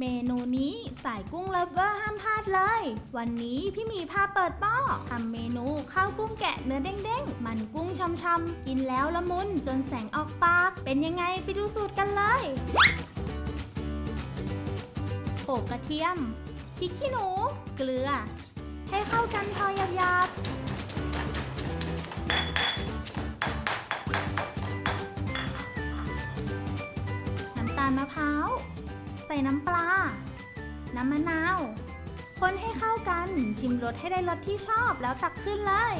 เมนูนี้สายกุ้งเลิฟเวอร์ห้ามพลาดเลย วันนี้พี่มีพาเปิดหม้อทำเมนูข้าวกุ้งแกะเนื้อเด้งๆ มันกุ้งช่ำๆ กินแล้วละมุนจนแสงออกปาก เป็นยังไงไปดูสูตรกันเลยโขกกระเทียมพริกขี้หนู เกลือ ให้เข้ากันพอหยาบๆน้ำตาลมะพร้าว ใส่น้ำปลา น้ำมะนาว คนให้เข้ากัน ชิมรสให้ได้รสที่ชอบแล้วตักขึ้นเลย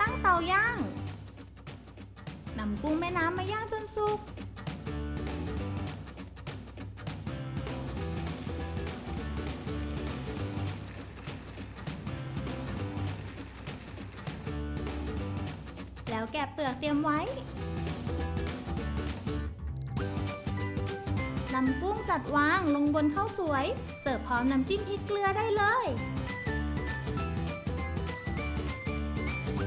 ตั้งเตาย่างนำกุ้งแม่น้ำมาย่างจนสุก แล้วแกะเปลือกเตรียมไว้นำกุ้งจัดวางลงบนข้าวสวย เสิร์ฟพร้อมน้ำจิ้มพริกเกลือได้เลย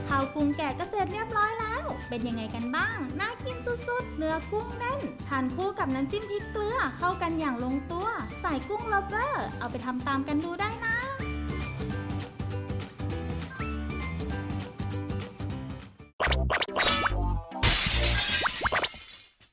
ข้าวกุ้งแกะก็เสร็จเรียบร้อยแล้ว เป็นยังไงกันบ้าง น่ากินสุดๆ เนื้อกุ้งแน่น ทานคู่กับน้ำจิ้มพริกเกลือเข้ากันอย่างลงตัวใส่กุ้งเลฟเวอร์ เอาไปทำตามกันดูได้นะ